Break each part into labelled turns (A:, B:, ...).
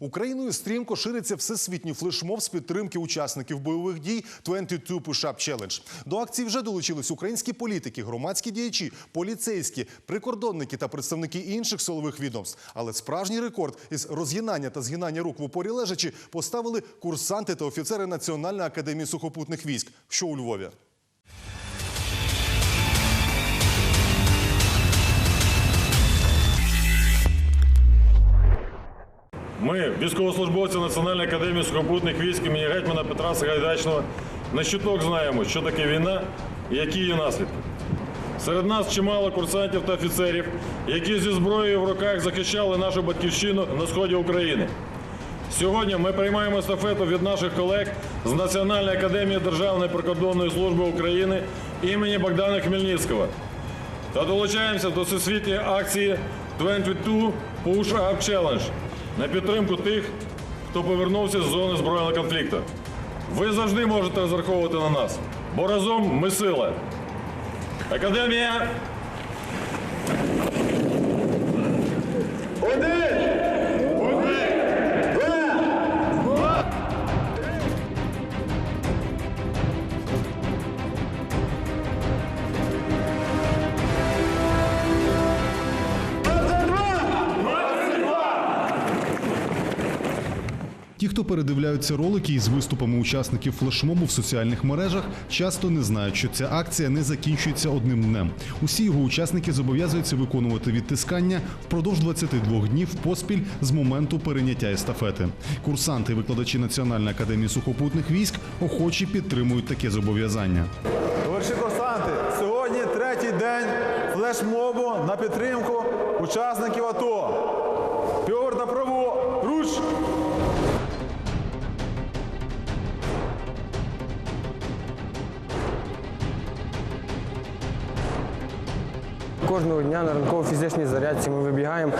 A: Україною стрімко шириться всесвітній флешмоб з підтримки учасників бойових дій 22 Push-Up Challenge. До акції вже долучились українські політики, громадські діячі, поліцейські, прикордонники та представники інших силових відомств. Але справжній рекорд із розгинання та згинання рук в упорі лежачі поставили курсанти та офіцери Національної академії сухопутних військ, що у Львові.
B: Ми, військовослужбовці Національної академії сухопутних військ імені гетьмана Петра Сагайдачного, на щиток знаємо, що таке війна і які її наслідки. Серед нас чимало курсантів та офіцерів, які зі зброєю в руках захищали нашу батьківщину на сході України. Сьогодні ми приймаємо естафету від наших колег з Національної академії Державної прикордонної служби України імені Богдана Хмельницького та долучаємося до всесвітньої акції 22 Push Up Challenge на підтримку тих, хто повернувся з зони збройного конфлікту. Ви завжди можете розраховувати на нас, бо разом ми сила. Академія
A: Ті, хто передивляються ролики із виступами учасників флешмобу в соціальних мережах, часто не знають, що ця акція не закінчується одним днем. Усі його учасники зобов'язуються виконувати відтискання впродовж 22 днів поспіль з моменту перейняття естафети. Курсанти і викладачі Національної академії сухопутних військ охочі підтримують таке зобов'язання.
C: Товариші курсанти, сьогодні третій день флешмобу на підтримку учасників АТО. Пьовер направо, руш!
D: Кожного дня на ранково-фізичній зарядці ми вибігаємо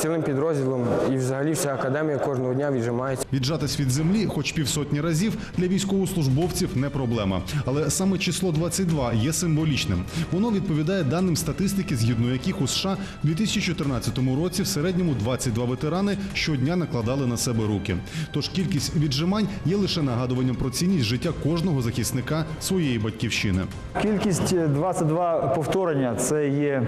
D: цілим підрозділом і взагалі вся академія кожного дня віджимається.
A: Віджатись від землі, хоч півсотні разів, для військовослужбовців не проблема. Але саме число 22 є символічним. Воно відповідає даним статистики, згідно яких у США в 2014 році в середньому 22 ветерани щодня накладали на себе руки. Тож кількість віджимань є лише нагадуванням про цінність життя кожного захисника своєї батьківщини.
E: Кількість е, 22 повторення це є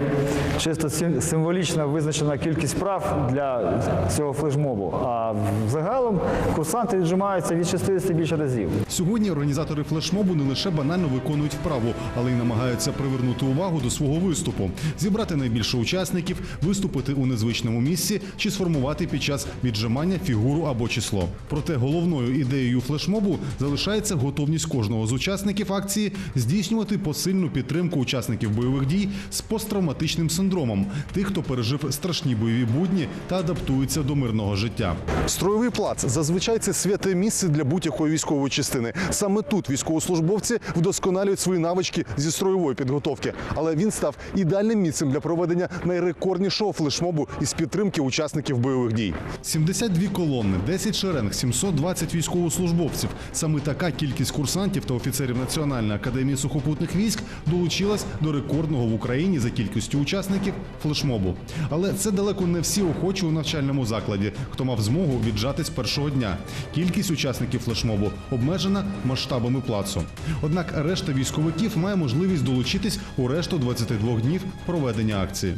E: чисто сим- символічна визначена кількість прав для цього флешмобу. А загалом курсанти віджимаються від 60 більше разів.
A: Сьогодні організатори флешмобу не лише банально виконують вправу, але й намагаються привернути увагу до свого виступу, зібрати найбільше учасників, виступити у незвичному місці чи сформувати під час віджимання фігуру або число. Проте головною ідеєю флешмобу залишається готовність кожного з учасників акції здійснювати посильну підтримку учасників бойових дій з посттравматичним синдромом, тих, хто пережив страшні бойові будні та адаптується до мирного життя. Строєвий плац зазвичай це святе місце для будь-якої військової частини. Саме тут військовослужбовці вдосконалюють свої навички зі строєвої підготовки. Але він став ідеальним місцем для проведення найрекорднішого флешмобу із підтримки учасників бойових дій. 72 колони, 10 шеренг, 720 військовослужбовців. Саме така кількість курсантів та офіцерів Національної академії сухопутних військ долучилась до рекордного в Україні за кількістю учасників флешмобу. Але це далеко не всі охочі у навчальному закладі, хто мав змогу віджатись першого дня. Кількість учасників флешмобу обмежена масштабами плацу. Однак решта військовиків має можливість долучитись у решту 22 днів проведення акції.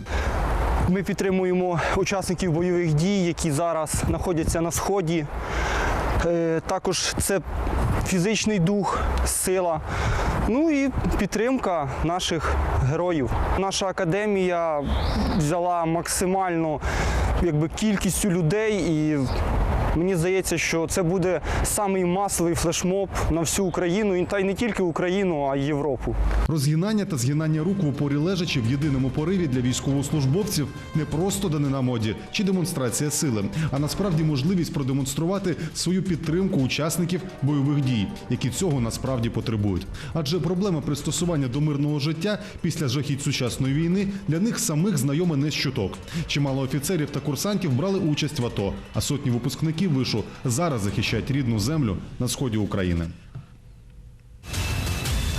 F: Ми підтримуємо учасників бойових дій, які зараз знаходяться на сході. Е, Також це фізичний дух, сила. Ну і підтримка наших героїв. Наша академія взяла максимально якби, кількістю людей і мені здається, що це буде самий масовий флешмоб на всю Україну, та й не тільки Україну, а й Європу.
A: Розгинання та згинання рук в упорі лежачі в єдиному пориві для військовослужбовців не просто данина моді чи демонстрація сили, а насправді можливість продемонструвати свою підтримку учасників бойових дій, які цього насправді потребують. Адже проблема пристосування до мирного життя після жахіть сучасної війни для них самих знайома не з чуток. Чимало офіцерів та курсантів брали участь в АТО, а сотні випускників вишу зараз захищають рідну землю на сході України.